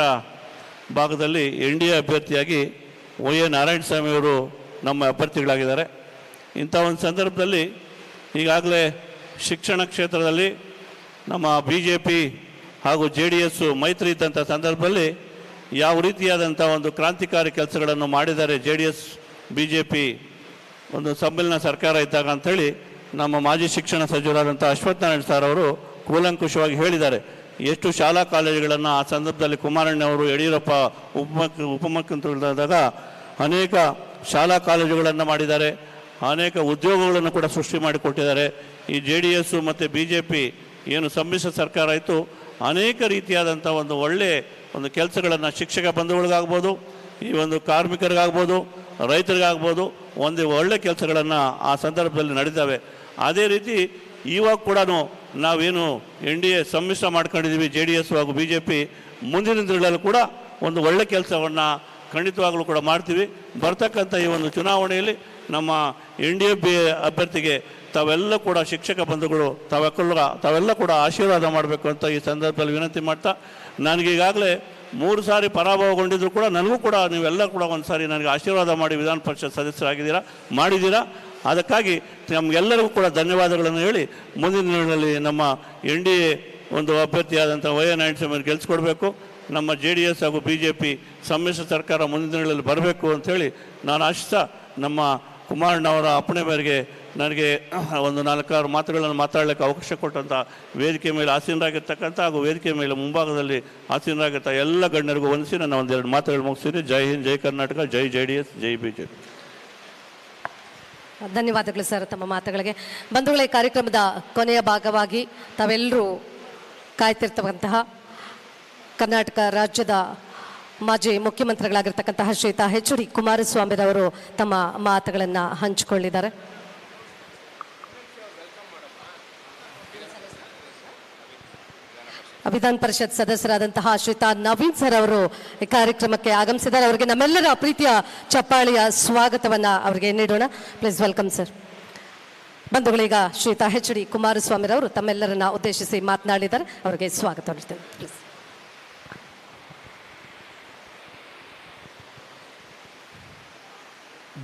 ಭಾಗದಲ್ಲಿ ಎನ್ ಡಿ ಎ ಅಭ್ಯರ್ಥಿಯಾಗಿ ವೈ ಎ ನಾರಾಯಣಸ್ವಾಮಿಯವರು ನಮ್ಮ ಅಭ್ಯರ್ಥಿಗಳಾಗಿದ್ದಾರೆ. ಇಂಥ ಒಂದು ಸಂದರ್ಭದಲ್ಲಿ ಈಗಾಗಲೇ ಶಿಕ್ಷಣ ಕ್ಷೇತ್ರದಲ್ಲಿ ನಮ್ಮ ಬಿ ಜೆ ಪಿ ಹಾಗೂ ಜೆ ಡಿ ಎಸ್ಸು ಮೈತ್ರಿ ಇದ್ದಂಥ ಸಂದರ್ಭದಲ್ಲಿ ಯಾವ ರೀತಿಯಾದಂಥ ಒಂದು ಕ್ರಾಂತಿಕಾರಿ ಕೆಲಸಗಳನ್ನು ಮಾಡಿದ್ದಾರೆ J D S B J P ಒಂದು ಸಮ್ಮಿಲನ ಸರ್ಕಾರ ಇದ್ದಾಗ ಅಂಥೇಳಿ ನಮ್ಮ ಮಾಜಿ ಶಿಕ್ಷಣ ಸಚಿವರಾದಂಥ ಅಶ್ವತ್ಥನಾರಾಯಣ ಸರ್ ಅವರು ಕೂಲಂಕುಷವಾಗಿ ಹೇಳಿದ್ದಾರೆ. ಎಷ್ಟು ಶಾಲಾ ಕಾಲೇಜುಗಳನ್ನು ಆ ಸಂದರ್ಭದಲ್ಲಿ ಕುಮಾರಣ್ಣ ಅವರು ಯಡಿಯೂರಪ್ಪ ಉಪಮುಖ, ಉಪಮುಖ್ಯಮಂತ್ರಿಗಳಾದಾಗ ಅನೇಕ ಶಾಲಾ ಕಾಲೇಜುಗಳನ್ನು ಮಾಡಿದ್ದಾರೆ. ಅನೇಕ ಉದ್ಯೋಗಗಳನ್ನು ಕೂಡ ಸೃಷ್ಟಿ ಮಾಡಿಕೊಟ್ಟಿದ್ದಾರೆ. ಈ ಜೆ ಡಿ ಎಸ್ಸು ಮತ್ತು ಬಿ ಜೆ ಪಿ ಏನು ಸಮ್ಮಿಶ್ರ ಸರ್ಕಾರ ಇತ್ತು, ಅನೇಕ ರೀತಿಯಾದಂಥ ಒಂದು ಒಳ್ಳೆಯ ಒಂದು ಕೆಲಸಗಳನ್ನು ಶಿಕ್ಷಕ ಬಂಧುಗಳಿಗಾಗ್ಬೋದು, ಈ ಒಂದು ಕಾರ್ಮಿಕರಿಗಾಗ್ಬೋದು, ರೈತರಿಗಾಗ್ಬೋದು, ಒಂದು ಒಳ್ಳೆ ಕೆಲಸಗಳನ್ನು ಆ ಸಂದರ್ಭದಲ್ಲಿ ನಡೀತವೆ ಅದೇ ರೀತಿ ಇವಾಗ ಕೂಡ ನಾವೇನು ಎನ್ ಡಿ ಎ ಸಮ್ಮಿಶ್ರ ಮಾಡ್ಕೊಂಡಿದ್ದೀವಿ, ಜೆ ಡಿ ಎಸ್ ಹಾಗೂ ಬಿ ಜೆ ಪಿ, ಮುಂದಿನ ದಿನಗಳಲ್ಲೂ ಕೂಡ ಒಂದು ಒಳ್ಳೆ ಕೆಲಸವನ್ನು ಖಂಡಿತವಾಗಲೂ ಕೂಡ ಮಾಡ್ತೀವಿ. ಬರ್ತಕ್ಕಂಥ ಈ ಒಂದು ಚುನಾವಣೆಯಲ್ಲಿ ನಮ್ಮ ಎನ್ ಡಿ ಎ ಬಿ ಅಭ್ಯರ್ಥಿಗೆ ತಾವೆಲ್ಲ ಕೂಡ ಶಿಕ್ಷಕ ಬಂಧುಗಳು, ತಾವೆಲ್ಲ ತಾವೆಲ್ಲ ಕೂಡ ಆಶೀರ್ವಾದ ಮಾಡಬೇಕು ಅಂತ ಈ ಸಂದರ್ಭದಲ್ಲಿ ವಿನಂತಿ ಮಾಡ್ತಾ ನನಗೀಗಾಗಲೇ ಮೂರು ಸಾರಿ ಪರಾಭವಗೊಂಡಿದ್ರು ಕೂಡ ನನಗೂ ಕೂಡ ನೀವೆಲ್ಲ ಕೂಡ ಒಂದು ಸಾರಿ ನನಗೆ ಆಶೀರ್ವಾದ ಮಾಡಿ ವಿಧಾನ ಪರಿಷತ್ ಸದಸ್ಯರಾಗಿದ್ದೀರಾ, ಮಾಡಿದ್ದೀರಾ. ಅದಕ್ಕಾಗಿ ನಮಗೆಲ್ಲರಿಗೂ ಕೂಡ ಧನ್ಯವಾದಗಳನ್ನು ಹೇಳಿ, ಮುಂದಿನ ದಿನಗಳಲ್ಲಿ ನಮ್ಮ ಎನ್ ಡಿ ಎ ಒಂದು ಅಭ್ಯರ್ಥಿಯಾದಂಥ ವೈ ಎ ನಾರಾಯಣಸ್ವಾಮಿ ಗೆಲ್ಸ್ಕೊಡ್ಬೇಕು. ನಮ್ಮ ಜೆ ಡಿ ಎಸ್ ಹಾಗೂ ಬಿ ಜೆ ಪಿ ಸಮ್ಮಿಶ್ರ ಸರ್ಕಾರ ಮುಂದಿನ ದಿನಗಳಲ್ಲಿ ಬರಬೇಕು ಅಂಥೇಳಿ ನಾನು ಆಶಿಸ್ತಾ ನಮ್ಮ ಕುಮಾರಣ್ಣವರ ಅಪ್ಪಣೆ ಮೇರೆಗೆ ನನಗೆ ಒಂದು ನಾಲ್ಕಾರು ಮಾತುಗಳನ್ನು ಮಾತಾಡಲಿಕ್ಕೆ ಅವಕಾಶ ಕೊಟ್ಟಂಥ ವೇದಿಕೆ ಮೇಲೆ ಆಸೀನರಾಗಿರ್ತಕ್ಕಂಥ ಹಾಗೂ ವೇದಿಕೆ ಮೇಲೆ ಮುಂಭಾಗದಲ್ಲಿ ಆಸೀನರಾಗಿರ್ತ ಎಲ್ಲ ಗಣ್ಯರಿಗೂ ವಂದಿಸಿ ನಾನು ಒಂದೆರಡು ಮಾತುಗಳು ಮುಗಿಸ್ತೀನಿ. ಜೈ ಹಿಂದ್, ಜೈ ಕರ್ನಾಟಕ, ಜೈ ಜೆ ಡಿ ಎಸ್, ಜೈ ಬಿ ಜೆ ಧನ್ಯವಾದಗಳು ಸರ್ ತಮ್ಮ ಮಾತುಗಳಿಗೆ. ಬಂಧುಗಳ, ಕಾರ್ಯಕ್ರಮದ ಕೊನೆಯ ಭಾಗವಾಗಿ ತಾವೆಲ್ಲರೂ ಕಾಯ್ತಿರ್ತಕ್ಕಂತಹ ಕರ್ನಾಟಕ ರಾಜ್ಯದ ಮಾಜಿ ಮುಖ್ಯಮಂತ್ರಿಗಳಾಗಿರ್ತಕ್ಕಂತಹ ಶ್ರೀತಾ ಎಚ್ ಡಿ ಕುಮಾರಸ್ವಾಮಿರವರು ತಮ್ಮ ಮಾತುಗಳನ್ನು ಹಂಚಿಕೊಳ್ಳಿದ್ದಾರೆ. ವಿಧಾನ ಪರಿಷತ್ ಸದಸ್ಯರಾದಂತಹ ಶ್ರೀತಾ ನವೀನ್ ಸರ್ ಅವರು ಈ ಕಾರ್ಯಕ್ರಮಕ್ಕೆ ಆಗಮಿಸಿದ್ದಾರೆ. ಅವರಿಗೆ ನಮ್ಮೆಲ್ಲರ ಪ್ರೀತಿಯ ಚಪ್ಪಾಳಿಯ ಸ್ವಾಗತವನ್ನ ಅವರಿಗೆ ನೀಡೋಣ. ಪ್ಲೀಸ್ ವೆಲ್ಕಮ್ ಸರ್ ಬಂಧುಗಳೀಗ ಶ್ರೀತಾ ಎಚ್ ಡಿ ಕುಮಾರಸ್ವಾಮಿರವರು ತಮ್ಮೆಲ್ಲರನ್ನ ಉದ್ದೇಶಿಸಿ ಮಾತನಾಡಿದ್ದಾರೆ. ಅವರಿಗೆ ಸ್ವಾಗತ. ಪ್ಲೀಸ್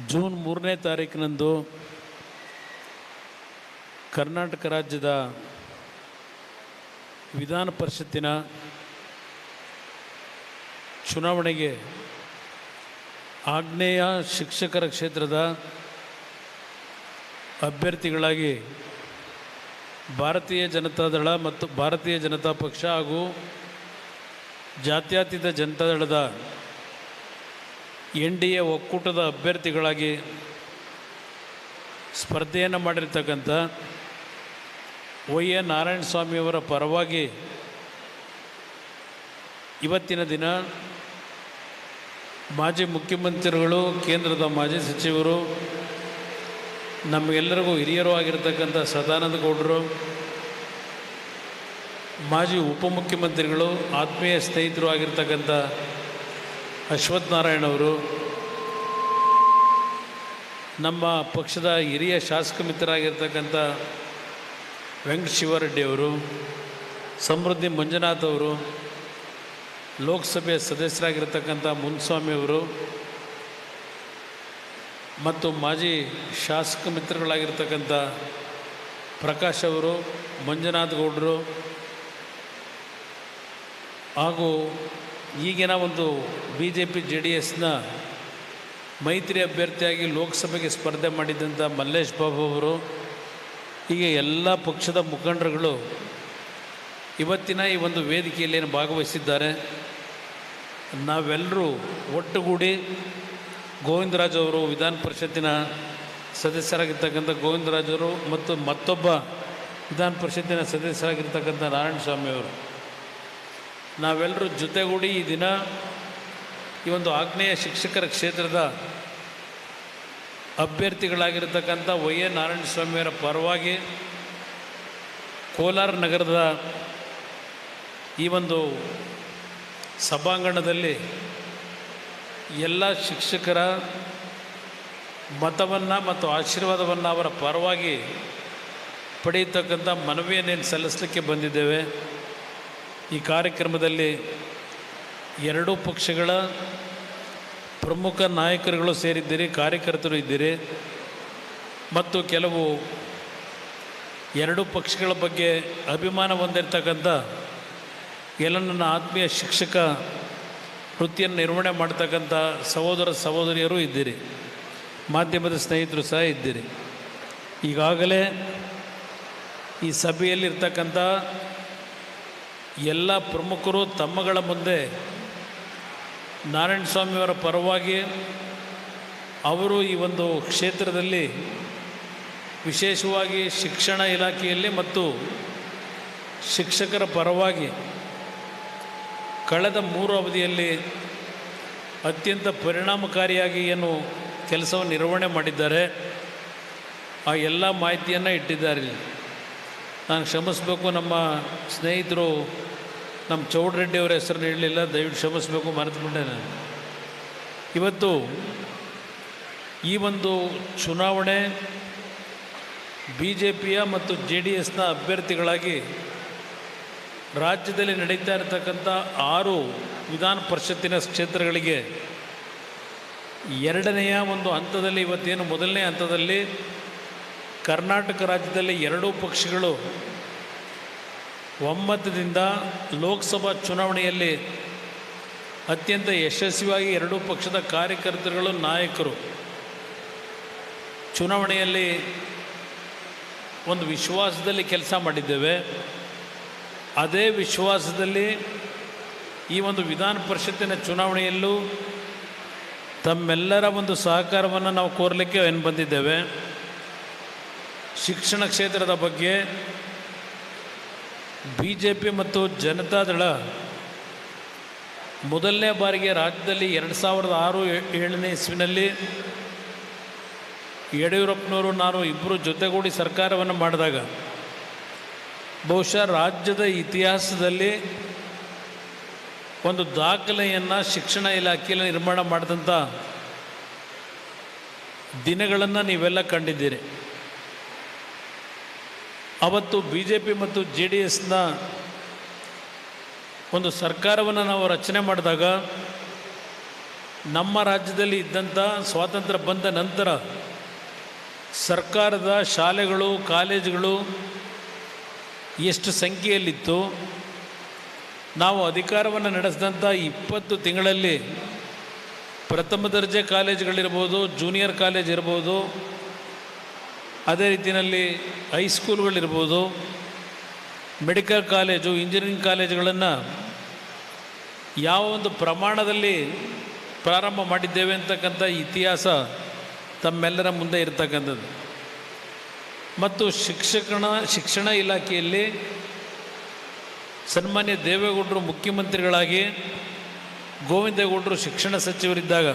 ಜೂನ್ ಮೂರನೇ ತಾರೀಕಿನಂದು ಕರ್ನಾಟಕ ರಾಜ್ಯದ ವಿಧಾನ ಪರಿಷತ್ತಿನ ಚುನಾವಣೆಗೆ ಆಗ್ನೇಯ ಶಿಕ್ಷಕರ ಕ್ಷೇತ್ರದ ಅಭ್ಯರ್ಥಿಗಳಾಗಿ ಭಾರತೀಯ ಜನತಾದಳ ಮತ್ತು ಭಾರತೀಯ ಜನತಾ ಪಕ್ಷ ಹಾಗೂ ಜಾತ್ಯತೀತ ಜನತಾದಳದ ಎನ್ ಡಿ ಎ ಒಕ್ಕೂಟದ ಅಭ್ಯರ್ಥಿಗಳಾಗಿ ಸ್ಪರ್ಧೆಯನ್ನು ಮಾಡಿರ್ತಕ್ಕಂಥ ವೈ ಎ ನಾರಾಯಣ ಸ್ವಾಮಿಯವರ ಪರವಾಗಿ ಇವತ್ತಿನ ದಿನ ಮಾಜಿ ಮುಖ್ಯಮಂತ್ರಿಗಳು, ಕೇಂದ್ರದ ಮಾಜಿ ಸಚಿವರು, ನಮಗೆಲ್ಲರಿಗೂ ಹಿರಿಯರು ಆಗಿರ್ತಕ್ಕಂಥ ಸದಾನಂದ ಗೌಡರು, ಮಾಜಿ ಉಪಮುಖ್ಯಮಂತ್ರಿಗಳು, ಆತ್ಮೀಯ ಸ್ನೇಹಿತರು ಆಗಿರ್ತಕ್ಕಂಥ ಅಶ್ವಥ್ ನಾರಾಯಣ್ ಅವರು, ನಮ್ಮ ಪಕ್ಷದ ಹಿರಿಯ ಶಾಸಕ ಮಿತ್ರರಾಗಿರ್ತಕ್ಕಂಥ ಅವರು, ಸಮೃದ್ಧಿ ಮಂಜುನಾಥ್ ಅವರು, ಲೋಕಸಭೆ ಸದಸ್ಯರಾಗಿರ್ತಕ್ಕಂಥ ಮುನ್ಸ್ವಾಮಿ ಅವರು, ಮತ್ತು ಮಾಜಿ ಶಾಸಕ ಮಿತ್ರಗಳಾಗಿರ್ತಕ್ಕಂಥ ಪ್ರಕಾಶ್ ಅವರು, ಮಂಜುನಾಥ್ ಗೌಡರು ಹಾಗೂ ಈಗಿನ ಒಂದು B J P J D ಎಸ್ನ ಮೈತ್ರಿ ಅಭ್ಯರ್ಥಿಯಾಗಿ ಲೋಕಸಭೆಗೆ ಸ್ಪರ್ಧೆ ಮಾಡಿದ್ದಂಥ ಮಲ್ಲೇಶ್ ಬಾಬು ಅವರು ಹೀಗೆ ಎಲ್ಲ ಪಕ್ಷದ ಮುಖಂಡರುಗಳು ಇವತ್ತಿನ ಈ ಒಂದು ವೇದಿಕೆಯಲ್ಲಿ ಭಾಗವಹಿಸಿದ್ದಾರೆ. ನಾವೆಲ್ಲರೂ ಒಟ್ಟುಗೂಡಿ ಗೋವಿಂದರಾಜ್ ಅವರು ವಿಧಾನ ಪರಿಷತ್ತಿನ ಸದಸ್ಯರಾಗಿರ್ತಕ್ಕಂಥ ಗೋವಿಂದರಾಜ್ ಅವರು ಮತ್ತು ಮತ್ತೊಬ್ಬ ವಿಧಾನ ಪರಿಷತ್ತಿನ ಸದಸ್ಯರಾಗಿರ್ತಕ್ಕಂಥ ಅವರು. ನಾವೆಲ್ಲರೂ ಜೊತೆಗೂಡಿ ಈ ದಿನ ಈ ಒಂದು ಆಗ್ನೇಯ ಶಿಕ್ಷಕರ ಕ್ಷೇತ್ರದ ಅಭ್ಯರ್ಥಿಗಳಾಗಿರ್ತಕ್ಕಂಥ ವೈ ಎ ನಾರಾಯಣ ಸ್ವಾಮಿಯವರ ಪರವಾಗಿ ಕೋಲಾರ ನಗರದ ಈ ಒಂದು ಸಭಾಂಗಣದಲ್ಲಿ ಎಲ್ಲ ಶಿಕ್ಷಕರ ಮತವನ್ನು ಮತ್ತು ಆಶೀರ್ವಾದವನ್ನು ಅವರ ಪರವಾಗಿ ಪಡೆಯತಕ್ಕಂಥ ಮನವಿಯನ್ನೇನು ಸಲ್ಲಿಸಲಿಕ್ಕೆ ಬಂದಿದ್ದೇವೆ. ಈ ಕಾರ್ಯಕ್ರಮದಲ್ಲಿ ಎರಡೂ ಪಕ್ಷಗಳ ಪ್ರಮುಖ ನಾಯಕರುಗಳು ಸೇರಿದ್ದೀರಿ, ಕಾರ್ಯಕರ್ತರು ಇದ್ದೀರಿ, ಮತ್ತು ಕೆಲವು ಎರಡೂ ಪಕ್ಷಗಳ ಬಗ್ಗೆ ಅಭಿಮಾನ ಹೊಂದಿರತಕ್ಕಂಥ ಎಲ್ಲ ನನ್ನ ಆತ್ಮೀಯ ಶಿಕ್ಷಕ ವೃತ್ತಿಯನ್ನು ನಿರ್ವಹಣೆ ಮಾಡ್ತಕ್ಕಂಥ ಸಹೋದರ ಸಹೋದರಿಯರು ಇದ್ದೀರಿ, ಮಾಧ್ಯಮದ ಸ್ನೇಹಿತರು ಸಹ ಇದ್ದೀರಿ. ಈಗಾಗಲೇ ಈ ಸಭೆಯಲ್ಲಿರ್ತಕ್ಕಂಥ ಎಲ್ಲ ಪ್ರಮುಖರು ತಮ್ಮಗಳ ಮುಂದೆ ನಾರಾಯಣ ಸ್ವಾಮಿಯವರ ಪರವಾಗಿ ಅವರು ಈ ಒಂದು ಕ್ಷೇತ್ರದಲ್ಲಿ ವಿಶೇಷವಾಗಿ ಶಿಕ್ಷಣ ಇಲಾಖೆಯಲ್ಲಿ ಮತ್ತು ಶಿಕ್ಷಕರ ಪರವಾಗಿ ಕಳೆದ ಮೂರು ಅವಧಿಯಲ್ಲಿ ಅತ್ಯಂತ ಪರಿಣಾಮಕಾರಿಯಾಗಿ ಏನು ಕೆಲಸವನ್ನು ನಿರ್ವಹಣೆ ಮಾಡಿದ್ದಾರೆ ಆ ಎಲ್ಲ ಮಾಹಿತಿಯನ್ನು ಇಟ್ಟಿದ್ದಾರೆ. ನಾನು ಕ್ಷಮಿಸ್ಬೇಕು ನಮ್ಮ ಸ್ನೇಹಿತರು ನಮ್ಮ ಚೌಡರೆಡ್ಡಿ ಅವರ ಹೆಸರನ್ನು ಹೇಳಲಿಲ್ಲ ದಯವಿಟ್ಟು ಕ್ಷಮಿಸಬೇಕು ಮರೆತುಕೊಂಡೆ ನಾನು. ಇವತ್ತು ಈ ಒಂದು ಚುನಾವಣೆ ಬಿ ಜೆ ಪಿಯ ಮತ್ತು ಜೆ ಡಿ ಎಸ್ನ ಅಭ್ಯರ್ಥಿಗಳಾಗಿ ರಾಜ್ಯದಲ್ಲಿ ನಡೀತಾ ಇರತಕ್ಕಂಥ ಆರು ವಿಧಾನ ಪರಿಷತ್ತಿನ ಕ್ಷೇತ್ರಗಳಿಗೆ ಎರಡನೆಯ ಒಂದು ಹಂತದಲ್ಲಿ ಇವತ್ತೇನು, ಮೊದಲನೇ ಹಂತದಲ್ಲಿ ಕರ್ನಾಟಕ ರಾಜ್ಯದಲ್ಲಿ ಎರಡೂ ಪಕ್ಷಗಳು ಒಮ್ಮತದಿಂದ ಲೋಕಸಭಾ ಚುನಾವಣೆಯಲ್ಲಿ ಅತ್ಯಂತ ಯಶಸ್ವಿಯಾಗಿ ಎರಡೂ ಪಕ್ಷದ ಕಾರ್ಯಕರ್ತರುಗಳು ನಾಯಕರು. ಚುನಾವಣೆಯಲ್ಲಿ ಒಂದು ವಿಶ್ವಾಸದಲ್ಲಿ ಕೆಲಸ ಮಾಡಿದ್ದೇವೆ. ಅದೇ ವಿಶ್ವಾಸದಲ್ಲಿ ಈ ಒಂದು ವಿಧಾನ ಪರಿಷತ್ತಿನ ಚುನಾವಣೆಯಲ್ಲೂ ತಮ್ಮೆಲ್ಲರ ಒಂದು ಸಹಕಾರವನ್ನು ನಾವು ಕೋರಲಿಕ್ಕೆ ಏನು ಬಂದಿದ್ದೇವೆ. ಶಿಕ್ಷಣ ಕ್ಷೇತ್ರದ ಬಗ್ಗೆ ಬಿ ಜೆ ಪಿ ಮತ್ತು ಜನತಾದಳ ಮೊದಲನೇ ಬಾರಿಗೆ ರಾಜ್ಯದಲ್ಲಿ ಎರಡು ಸಾವಿರದ ಆರು ಏಳನೇ ಇಸ್ವಿನಲ್ಲಿ ಯಡಿಯೂರಪ್ಪನವರು ನಾನು ಇಬ್ಬರು ಜೊತೆಗೂಡಿ ಸರ್ಕಾರವನ್ನು ಮಾಡಿದಾಗ ಬಹುಶಃ ರಾಜ್ಯದ ಇತಿಹಾಸದಲ್ಲಿ ಒಂದು ದಾಖಲೆಯನ್ನು ಶಿಕ್ಷಣ ಇಲಾಖೆಯಲ್ಲಿ ನಿರ್ಮಾಣ ಮಾಡಿದಂಥ ದಿನಗಳನ್ನು ನೀವೆಲ್ಲ ಕಂಡಿದ್ದೀರಿ. ಅವತ್ತು ಬಿ ಜೆ ಪಿ ಮತ್ತು ಜೆ ಡಿ ಎಸ್ನ ಒಂದು ಸರ್ಕಾರವನ್ನು ನಾವು ರಚನೆ ಮಾಡಿದಾಗ ನಮ್ಮ ರಾಜ್ಯದಲ್ಲಿ ಇದ್ದಂಥ ಸ್ವಾತಂತ್ರ್ಯ ಬಂದ ನಂತರ ಸರ್ಕಾರದ ಶಾಲೆಗಳು, ಕಾಲೇಜುಗಳು ಎಷ್ಟು ಸಂಖ್ಯೆಯಲ್ಲಿತ್ತು, ನಾವು ಅಧಿಕಾರವನ್ನು ನಡೆಸಿದಂಥ ಇಪ್ಪತ್ತು ತಿಂಗಳಲ್ಲಿ ಪ್ರಥಮ ದರ್ಜೆ ಕಾಲೇಜುಗಳಿರ್ಬೋದು, ಜೂನಿಯರ್ ಕಾಲೇಜ್ ಇರ್ಬೋದು ಅದೇ ರೀತಿಯಲ್ಲಿ ಹೈಸ್ಕೂಲ್ಗಳಿರ್ಬೋದು ಮೆಡಿಕಲ್ ಕಾಲೇಜು ಇಂಜಿನಿಯರಿಂಗ್ ಕಾಲೇಜುಗಳನ್ನು ಯಾವ ಒಂದು ಪ್ರಮಾಣದಲ್ಲಿ ಪ್ರಾರಂಭ ಮಾಡಿದ್ದೇವೆ ಅಂತಕ್ಕಂಥ ಇತಿಹಾಸ ತಮ್ಮೆಲ್ಲರ ಮುಂದೆ ಇರತಕ್ಕಂಥದ್ದು. ಮತ್ತು ಶಿಕ್ಷಕನ, ಶಿಕ್ಷಣ ಇಲಾಖೆಯಲ್ಲಿ ಸನ್ಮಾನ್ಯ ದೇವೇಗೌಡರು ಮುಖ್ಯಮಂತ್ರಿಗಳಾಗಿ, ಗೋವಿಂದೇಗೌಡರು ಶಿಕ್ಷಣ ಸಚಿವರಿದ್ದಾಗ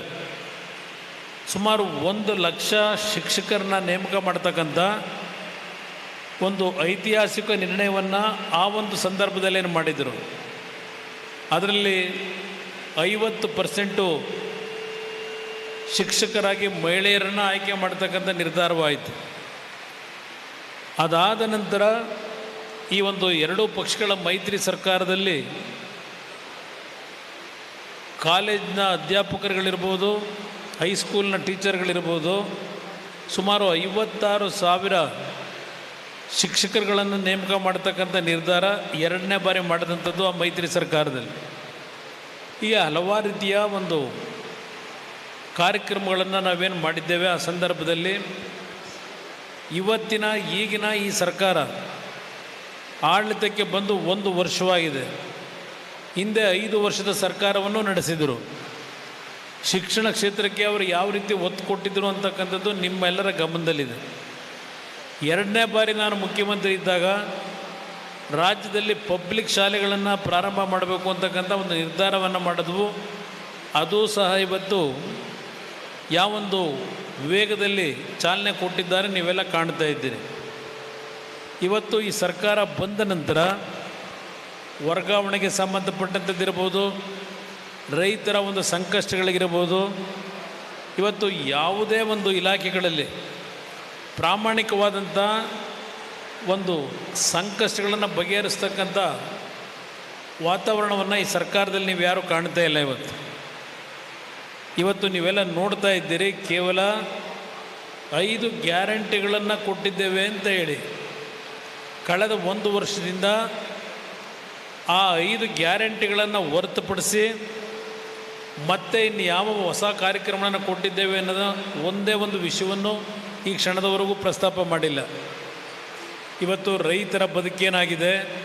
ಸುಮಾರು ಒಂದು ಲಕ್ಷ ಶಿಕ್ಷಕರನ್ನ ನೇಮಕ ಮಾಡ್ತಕ್ಕಂಥ ಒಂದು ಐತಿಹಾಸಿಕ ನಿರ್ಣಯವನ್ನು ಆ ಒಂದು ಸಂದರ್ಭದಲ್ಲಿ ಏನು ಮಾಡಿದರು? ಅದರಲ್ಲಿ ಐವತ್ತು ಪರ್ಸೆಂಟು ಶಿಕ್ಷಕರಾಗಿ ಮಹಿಳೆಯರನ್ನು ಆಯ್ಕೆ ಮಾಡ್ತಕ್ಕಂಥ ನಿರ್ಧಾರವಾಯಿತು. ಅದಾದ ನಂತರ ಈ ಒಂದು ಎರಡೂ ಪಕ್ಷಗಳ ಮೈತ್ರಿ ಸರ್ಕಾರದಲ್ಲಿ ಕಾಲೇಜಿನ ಅಧ್ಯಾಪಕರುಗಳಿರ್ಬೋದು ಹೈಸ್ಕೂಲ್ನ ಟೀಚರ್ಗಳಿರ್ಬೋದು, ಸುಮಾರು ಐವತ್ತಾರು ಸಾವಿರ ಶಿಕ್ಷಕರುಗಳನ್ನು ನೇಮಕ ಮಾಡ್ತಕ್ಕಂಥ ನಿರ್ಧಾರ ಎರಡನೇ ಬಾರಿ ಮಾಡಿದಂಥದ್ದು ಆ ಮೈತ್ರಿ ಸರ್ಕಾರದಲ್ಲಿ. ಈ ಹಲವಾರು ರೀತಿಯ ಒಂದು ಕಾರ್ಯಕ್ರಮಗಳನ್ನು ನಾವೇನು ಮಾಡಿದ್ದೇವೆ ಆ ಸಂದರ್ಭದಲ್ಲಿ, ಇವತ್ತಿನ ಈಗಿನ ಈ ಸರ್ಕಾರ ಆಡಳಿತಕ್ಕೆ ಬಂದು ಒಂದು ವರ್ಷವಾಗಿದೆ. ಹಿಂದೆ ಐದು ವರ್ಷದ ಸರ್ಕಾರವನ್ನು ನಡೆಸಿದರು. ಶಿಕ್ಷಣ ಕ್ಷೇತ್ರಕ್ಕೆ ಅವರು ಯಾವ ರೀತಿ ಒತ್ತು ಕೊಟ್ಟಿದ್ದರು ಅಂತಕ್ಕಂಥದ್ದು ನಿಮ್ಮೆಲ್ಲರ ಗಮನದಲ್ಲಿದೆ. ಎರಡನೇ ಬಾರಿ ನಾನು ಮುಖ್ಯಮಂತ್ರಿ ಇದ್ದಾಗ ರಾಜ್ಯದಲ್ಲಿ ಪಬ್ಲಿಕ್ ಶಾಲೆಗಳನ್ನು ಪ್ರಾರಂಭ ಮಾಡಬೇಕು ಅಂತಕ್ಕಂಥ ಒಂದು ನಿರ್ಧಾರವನ್ನು ಮಾಡಿದ್ವು. ಅದು ಸಹ ಇವತ್ತು ಯಾವೊಂದು ವೇಗದಲ್ಲಿ ಚಾಲನೆ ಕೊಟ್ಟಿದ್ದಾರೆ ನೀವೆಲ್ಲ ಕಾಣ್ತಾ ಇದ್ದೀರಿ. ಇವತ್ತು ಈ ಸರ್ಕಾರ ಬಂದ ನಂತರ ವರ್ಗಾವಣೆಗೆ ಸಂಬಂಧಪಟ್ಟಂಥದ್ದಿರ್ಬೋದು ರೈತರ ಒಂದು ಸಂಕಷ್ಟಗಳಿಗಿರ್ಬೋದು ಇವತ್ತು ಯಾವುದೇ ಒಂದು ಇಲಾಖೆಗಳಲ್ಲಿ ಪ್ರಾಮಾಣಿಕವಾದಂಥ ಒಂದು ಸಂಕಷ್ಟಗಳನ್ನು ಬಗೆಹರಿಸ್ತಕ್ಕಂಥ ವಾತಾವರಣವನ್ನು ಈ ಸರ್ಕಾರದಲ್ಲಿ ನೀವು ಯಾರೂ ಕಾಣ್ತಾ ಇಲ್ಲ ಇವತ್ತು. ಇವತ್ತು ನೀವೆಲ್ಲ ನೋಡ್ತಾ ಇದ್ದೀರಿ, ಕೇವಲ ಐದು ಗ್ಯಾರಂಟಿಗಳನ್ನು ಕೊಟ್ಟಿದ್ದೇವೆ ಅಂತ ಹೇಳಿ ಕಳೆದ ಒಂದು ವರ್ಷದಿಂದ ಆ ಐದು ಗ್ಯಾರಂಟಿಗಳನ್ನು ಹೊರತುಪಡಿಸಿ ಮತ್ತೆ ಇನ್ನು ಯಾವ ಹೊಸ ಕಾರ್ಯಕ್ರಮಗಳನ್ನು ಕೊಟ್ಟಿದ್ದೇವೆ ಅನ್ನೋದು ಒಂದೇ ಒಂದು ವಿಷಯವನ್ನು ಈ ಕ್ಷಣದವರೆಗೂ ಪ್ರಸ್ತಾಪ ಮಾಡಿಲ್ಲ. ಇವತ್ತು ರೈತರ ಬದುಕೇನಾಗಿದೆ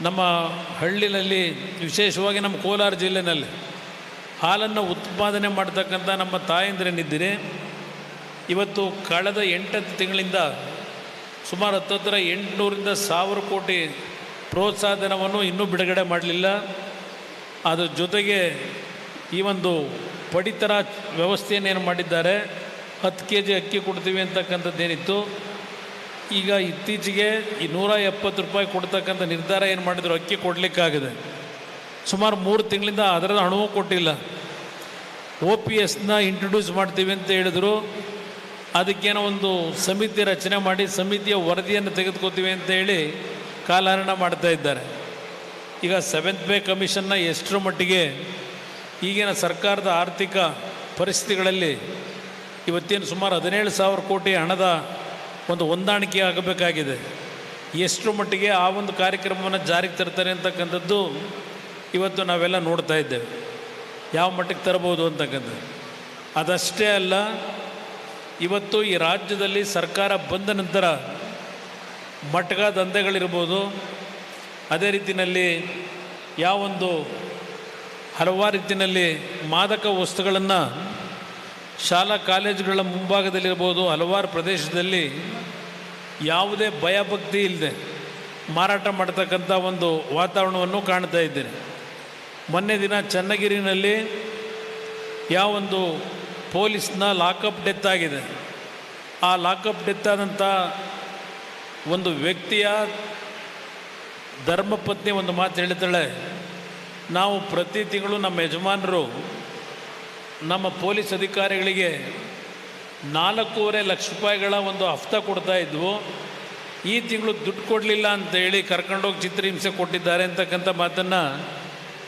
ನಮ್ಮ ಹಳ್ಳಿನಲ್ಲಿ, ವಿಶೇಷವಾಗಿ ನಮ್ಮ ಕೋಲಾರ ಜಿಲ್ಲೆನಲ್ಲಿ, ಹಾಲನ್ನು ಉತ್ಪಾದನೆ ಮಾಡ್ತಕ್ಕಂಥ ನಮ್ಮ ತಾಯಂದ್ರೇನಿದ್ದೀರಿ. ಇವತ್ತು ಕಳೆದ ಎಂಟತ್ತು ತಿಂಗಳಿಂದ ಸುಮಾರು ಹತ್ತತ್ರ ಎಂಟುನೂರಿಂದ ಸಾವಿರ ಕೋಟಿ ಪ್ರೋತ್ಸಾಹಧನವನ್ನು ಇನ್ನೂ ಬಿಡುಗಡೆ ಮಾಡಲಿಲ್ಲ. ಅದರ ಜೊತೆಗೆ ಈ ಒಂದು ಪಡಿತರ ಏನು ಮಾಡಿದ್ದಾರೆ? ಹತ್ತು ಕೆ ಜಿ ಅಕ್ಕಿ ಕೊಡ್ತೀವಿ ಅಂತಕ್ಕಂಥದ್ದೇನಿತ್ತು ಈಗ ಇತ್ತೀಚೆಗೆ ಈ ನೂರ ಎಪ್ಪತ್ತು ರೂಪಾಯಿ ಕೊಡ್ತಕ್ಕಂಥ ನಿರ್ಧಾರ ಏನು ಮಾಡಿದ್ರು? ಅಕ್ಕಿ ಕೊಡಲಿಕ್ಕಾಗಿದೆ. ಸುಮಾರು ಮೂರು ತಿಂಗಳಿಂದ ಅದರ ಹಣವು ಕೊಟ್ಟಿಲ್ಲ. ಒ ಪಿ ಎಸ್ನ ಇಂಟ್ರೊಡ್ಯೂಸ್ ಮಾಡ್ತೀವಿ ಅಂತ ಹೇಳಿದ್ರು. ಅದಕ್ಕೇನೋ ಒಂದು ಸಮಿತಿ ರಚನೆ ಮಾಡಿ ಸಮಿತಿಯ ವರದಿಯನ್ನು ತೆಗೆದುಕೋತೀವಿ ಅಂತ ಹೇಳಿ ಕಾಲಹರಣ ಮಾಡ್ತಾ ಇದ್ದಾರೆ. ಈಗ ಸೆವೆಂತ್ ಪೇ ಕಮಿಷನ್ನ ಎಷ್ಟರ ಮಟ್ಟಿಗೆ ಈಗಿನ ಸರ್ಕಾರದ ಆರ್ಥಿಕ ಪರಿಸ್ಥಿತಿಗಳಲ್ಲಿ ಇವತ್ತೇನು ಸುಮಾರು ಹದಿನೇಳು ಸಾವಿರ ಕೋಟಿ ಹಣದ ಒಂದು ಹೊಂದಾಣಿಕೆ ಆಗಬೇಕಾಗಿದೆ. ಎಷ್ಟು ಮಟ್ಟಿಗೆ ಆ ಒಂದು ಕಾರ್ಯಕ್ರಮವನ್ನು ಜಾರಿಗೆ ತರ್ತಾರೆ ಅಂತಕ್ಕಂಥದ್ದು ಇವತ್ತು ನಾವೆಲ್ಲ ನೋಡ್ತಾ ಇದ್ದೇವೆ. ಯಾವ ಮಟ್ಟಿಗೆ ತರಬಹುದು ಅಂತಕ್ಕಂಥದ್ದು. ಅದಷ್ಟೇ ಅಲ್ಲ, ಇವತ್ತು ಈ ರಾಜ್ಯದಲ್ಲಿ ಸರ್ಕಾರ ಬಂದ ನಂತರ ಮಟ್ಕ ದಂಧೆಗಳಿರ್ಬೋದು, ಅದೇ ರೀತಿಯಲ್ಲಿ ಯಾವೊಂದು ಹಲವಾರು ರೀತಿಯಲ್ಲಿ ಮಾದಕ ವಸ್ತುಗಳನ್ನು ಶಾಲಾ ಕಾಲೇಜುಗಳ ಮುಂಭಾಗದಲ್ಲಿರ್ಬೋದು, ಹಲವಾರು ಪ್ರದೇಶದಲ್ಲಿ ಯಾವುದೇ ಭಯಭಕ್ತಿ ಇಲ್ಲದೆ ಮಾರಾಟ ಮಾಡ್ತಕ್ಕಂಥ ಒಂದು ವಾತಾವರಣವನ್ನು ಕಾಣ್ತಾ ಇದ್ದೇನೆ. ಮೊನ್ನೆ ದಿನ ಚನ್ನಗಿರಿನಲ್ಲಿ ಯಾವೊಂದು ಪೊಲೀಸ್ನ ಲಾಕಪ್ ಡೆತ್ ಆಗಿದೆ. ಆ ಲಾಕಪ್ ಡೆತ್ ಆದಂಥ ಒಂದು ವ್ಯಕ್ತಿಯ ಧರ್ಮಪತ್ನಿ ಒಂದು ಮಾತು ಹೇಳ್ತಾಳೆ ನಾವು ಪ್ರತಿ ತಿಂಗಳು ನಮ್ಮ ಯಜಮಾನರು ನಮ್ಮ ಪೊಲೀಸ್ ಅಧಿಕಾರಿಗಳಿಗೆ ನಾಲ್ಕೂವರೆ ಲಕ್ಷ ರೂಪಾಯಿಗಳ ಒಂದು ಹಫ್ತ ಕೊಡ್ತಾ ಇದ್ವು. ಈ ತಿಂಗಳು ದುಡ್ಡು ಕೊಡಲಿಲ್ಲ ಅಂತೇಳಿ ಕರ್ಕೊಂಡೋಗಿ ಚಿತ್ರಹಿಂಸೆ ಕೊಟ್ಟಿದ್ದಾರೆ ಅಂತಕ್ಕಂಥ ಮಾತನ್ನು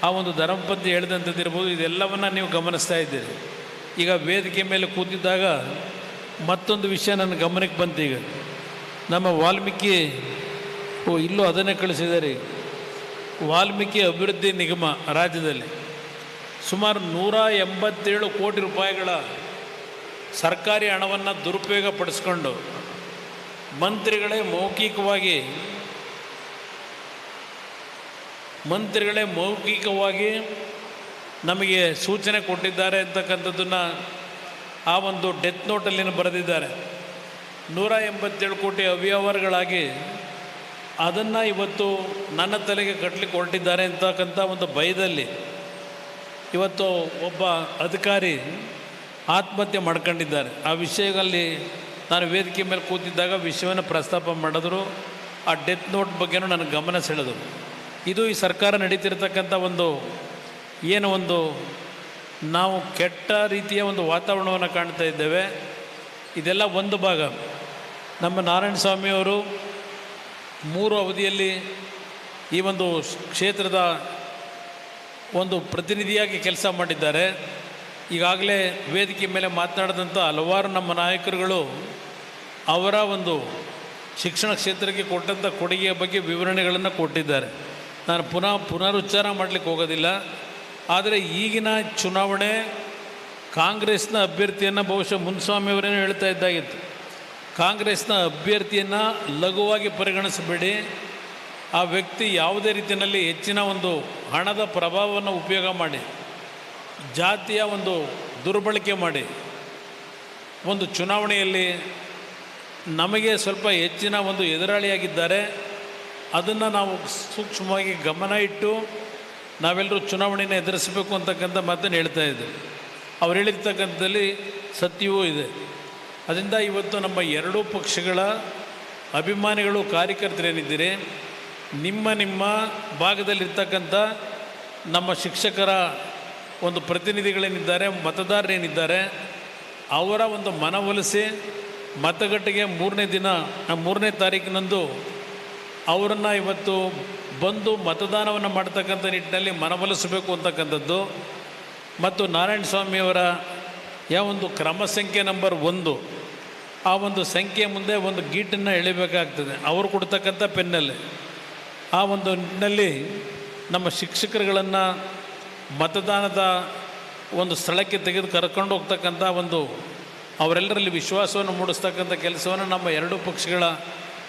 ಆ ಒಂದು ಧರ್ಮಪತಿ ಹೇಳಿದಂಥದ್ದಿರ್ಬೋದು ಇದೆಲ್ಲವನ್ನು ನೀವು ಗಮನಿಸ್ತಾ ಇದ್ದೀರಿ. ಈಗ ವೇದಿಕೆ ಮೇಲೆ ಕೂತಿದ್ದಾಗ ಮತ್ತೊಂದು ವಿಷಯ ನನ್ನ ಗಮನಕ್ಕೆ ಬಂತು ಈಗ. ನಮ್ಮ ವಾಲ್ಮೀಕಿ, ಓ, ಇಲ್ಲೂ ಅದನ್ನೇ ಕಳಿಸಿದ್ದಾರೆ. ವಾಲ್ಮೀಕಿ ಅಭಿವೃದ್ಧಿ ನಿಗಮ ರಾಜ್ಯದಲ್ಲಿ ಸುಮಾರು ನೂರ ಎಂಬತ್ತೇಳು ಕೋಟಿ ರೂಪಾಯಿಗಳ ಸರ್ಕಾರಿ ಹಣವನ್ನು ದುರುಪಯೋಗ ಪಡಿಸ್ಕೊಂಡು ಮಂತ್ರಿಗಳೇ ಮೌಖಿಕವಾಗಿ ಮಂತ್ರಿಗಳೇ ಮೌಖಿಕವಾಗಿ ನಮಗೆ ಸೂಚನೆ ಕೊಟ್ಟಿದ್ದಾರೆ ಅಂತಕ್ಕಂಥದ್ದನ್ನು ಆ ಒಂದು ಡೆತ್ ನೋಟಲ್ಲಿ ಬರೆದಿದ್ದಾರೆ. ನೂರ ಎಂಬತ್ತೇಳು ಕೋಟಿ ಅವ್ಯವಹಾರಗಳಾಗಿ ಅದನ್ನು ಇವತ್ತು ನನ್ನ ತಲೆಗೆ ಕಟ್ಟಲಿಕ್ಕೆ ಹೊರಟಿದ್ದಾರೆ ಅಂತಕ್ಕಂಥ ಒಂದು ಭಯದಲ್ಲಿ ಇವತ್ತು ಒಬ್ಬ ಅಧಿಕಾರಿ ಆತ್ಮಹತ್ಯೆ ಮಾಡ್ಕೊಂಡಿದ್ದಾರೆ. ಆ ವಿಷಯದಲ್ಲಿ ನಾನು ವೇದಿಕೆ ಮೇಲೆ ಕೂತಿದ್ದಾಗ ವಿಷಯವನ್ನು ಪ್ರಸ್ತಾಪ ಮಾಡಿದ್ರು. ಆ ಡೆತ್ ನೋಟ್ ಬಗ್ಗೆನೂ ನನಗೆ ಗಮನ ಸೆಳೆದರು. ಇದು ಈ ಸರ್ಕಾರ ನಡೀತಿರ್ತಕ್ಕಂಥ ಒಂದು ಏನು ಒಂದು ನಾವು ಕೆಟ್ಟ ರೀತಿಯ ಒಂದು ವಾತಾವರಣವನ್ನು ಕಾಣ್ತಾ ಇದ್ದೇವೆ. ಇದೆಲ್ಲ ಒಂದು ಭಾಗ. ನಮ್ಮ ನಾರಾಯಣ ಸ್ವಾಮಿಯವರು ಮೂರು ಅವಧಿಯಲ್ಲಿ ಈ ಒಂದು ಕ್ಷೇತ್ರದ ಒಂದು ಪ್ರತಿನಿಧಿಯಾಗಿ ಕೆಲಸ ಮಾಡಿದ್ದಾರೆ. ಈಗಾಗಲೇ ವೇದಿಕೆ ಮೇಲೆ ಮಾತನಾಡಿದಂಥ ಹಲವಾರು ನಮ್ಮ ನಾಯಕರುಗಳು ಅವರ ಒಂದು ಶಿಕ್ಷಣ ಕ್ಷೇತ್ರಕ್ಕೆ ಕೊಟ್ಟಂಥ ಕೊಡುಗೆಯ ಬಗ್ಗೆ ವಿವರಣೆಗಳನ್ನು ಕೊಟ್ಟಿದ್ದಾರೆ. ನಾನು ಪುನಃ ಪುನರುಚ್ಚಾರ ಮಾಡಲಿಕ್ಕೆ ಹೋಗೋದಿಲ್ಲ. ಆದರೆ ಈಗಿನ ಚುನಾವಣೆ ಕಾಂಗ್ರೆಸ್ನ ಅಭ್ಯರ್ಥಿಯನ್ನು ಬಹುಶಃ ಮುನ್ಸ್ವಾಮಿಯವರೇನು ಹೇಳ್ತಾ ಇದ್ದಾಗಿತ್ತು. ಕಾಂಗ್ರೆಸ್ನ ಅಭ್ಯರ್ಥಿಯನ್ನು ಲಘುವಾಗಿ ಪರಿಗಣಿಸಬೇಡಿ. ಆ ವ್ಯಕ್ತಿ ಯಾವುದೇ ರೀತಿಯಲ್ಲಿ ಹೆಚ್ಚಿನ ಒಂದು ಹಣದ ಪ್ರಭಾವವನ್ನು ಉಪಯೋಗ ಮಾಡಿ, ಜಾತಿಯ ಒಂದು ದುರ್ಬಳಕೆ ಮಾಡಿ, ಒಂದು ಚುನಾವಣೆಯಲ್ಲಿ ನಮಗೆ ಸ್ವಲ್ಪ ಹೆಚ್ಚಿನ ಒಂದು ಎದುರಾಳಿಯಾಗಿದ್ದಾರೆ. ಅದನ್ನು ನಾವು ಸೂಕ್ಷ್ಮವಾಗಿ ಗಮನ ಇಟ್ಟು ನಾವೆಲ್ಲರೂ ಚುನಾವಣೆಯನ್ನು ಎದುರಿಸಬೇಕು ಅಂತಕ್ಕಂಥ ಮಾತನ್ನು ಹೇಳ್ತಾ ಇದ್ದೆ ಅವ್ರು ಹೇಳಿರ್ತಕ್ಕಂಥದ್ದಲ್ಲಿ ಸತ್ಯವೂ ಇದೆ. ಅದರಿಂದ ಇವತ್ತು ನಮ್ಮ ಎರಡೂ ಪಕ್ಷಗಳ ಅಭಿಮಾನಿಗಳು ಕಾರ್ಯಕರ್ತರೇನಿದ್ದೀರಿ ನಿಮ್ಮ ನಿಮ್ಮ ಭಾಗದಲ್ಲಿರ್ತಕ್ಕಂಥ ನಮ್ಮ ಶಿಕ್ಷಕರ ಒಂದು ಪ್ರತಿನಿಧಿಗಳೇನಿದ್ದಾರೆ, ಮತದಾರರೇನಿದ್ದಾರೆ, ಅವರ ಒಂದು ಮನವೊಲಿಸಿ ಮತಗಟ್ಟೆಗೆ ಮೂರನೇ ದಿನ ಮೂರನೇ ತಾರೀಕಿನಂದು ಅವರನ್ನು ಇವತ್ತು ಬಂದು ಮತದಾನವನ್ನು ಮಾಡ್ತಕ್ಕಂಥ ನಿಟ್ಟಿನಲ್ಲಿ ಮನವೊಲಿಸಬೇಕು ಅಂತಕ್ಕಂಥದ್ದು. ಮತ್ತು ನಾರಾಯಣ ಸ್ವಾಮಿಯವರ ಯಾವ ಒಂದು ಕ್ರಮ ಸಂಖ್ಯೆ ನಂಬರ್ ಒಂದು ಆ ಒಂದು ಸಂಖ್ಯೆ ಮುಂದೆ ಒಂದು ಗೀಟನ್ನು ಎಳಿಬೇಕಾಗ್ತದೆ. ಅವರು ಕೊಡ್ತಕ್ಕಂಥ ಪೆನ್ನಲ್ಲಿ. ಆ ಒಂದು ನಿಟ್ಟಿನಲ್ಲಿ ನಮ್ಮ ಶಿಕ್ಷಕರುಗಳನ್ನು ಮತದಾನದ ಒಂದು ಸ್ಥಳಕ್ಕೆ ತೆಗೆದು ಕರ್ಕೊಂಡು ಹೋಗ್ತಕ್ಕಂಥ ಒಂದು ಅವರೆಲ್ಲರಲ್ಲಿ ವಿಶ್ವಾಸವನ್ನು ಮೂಡಿಸ್ತಕ್ಕಂಥ ಕೆಲಸವನ್ನು ನಮ್ಮ ಎರಡೂ ಪಕ್ಷಗಳ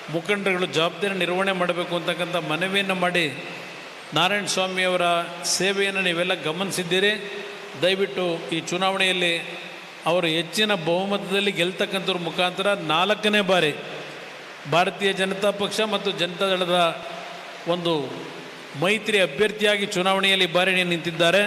ಮುಖಂಡರುಗಳು ಜವಾಬ್ದಾರಿ ನಿರ್ವಹಣೆ ಮಾಡಬೇಕು ಅಂತಕ್ಕಂಥ ಮನವಿಯನ್ನು ಮಾಡಿ ನಾರಾಯಣ ಸ್ವಾಮಿಯವರ ಸೇವೆಯನ್ನು ನೀವೆಲ್ಲ ಗಮನಿಸಿದ್ದೀರಿ. ದಯವಿಟ್ಟು ಈ ಚುನಾವಣೆಯಲ್ಲಿ ಅವರು ಹೆಚ್ಚಿನ ಬಹುಮತದಲ್ಲಿ ಗೆಲ್ತಕ್ಕಂಥವ್ರ ಮುಖಾಂತರ ನಾಲ್ಕನೇ ಬಾರಿ ಭಾರತೀಯ ಜನತಾ ಪಕ್ಷ ಮತ್ತು ಜನತಾ ದಳದ ಒಂದು ಮೈತ್ರಿ ಅಭ್ಯರ್ಥಿಯಾಗಿ ಚುನಾವಣೆಯಲ್ಲಿ ಬಾರಿ ನಿಂತಿದ್ದಾರೆ.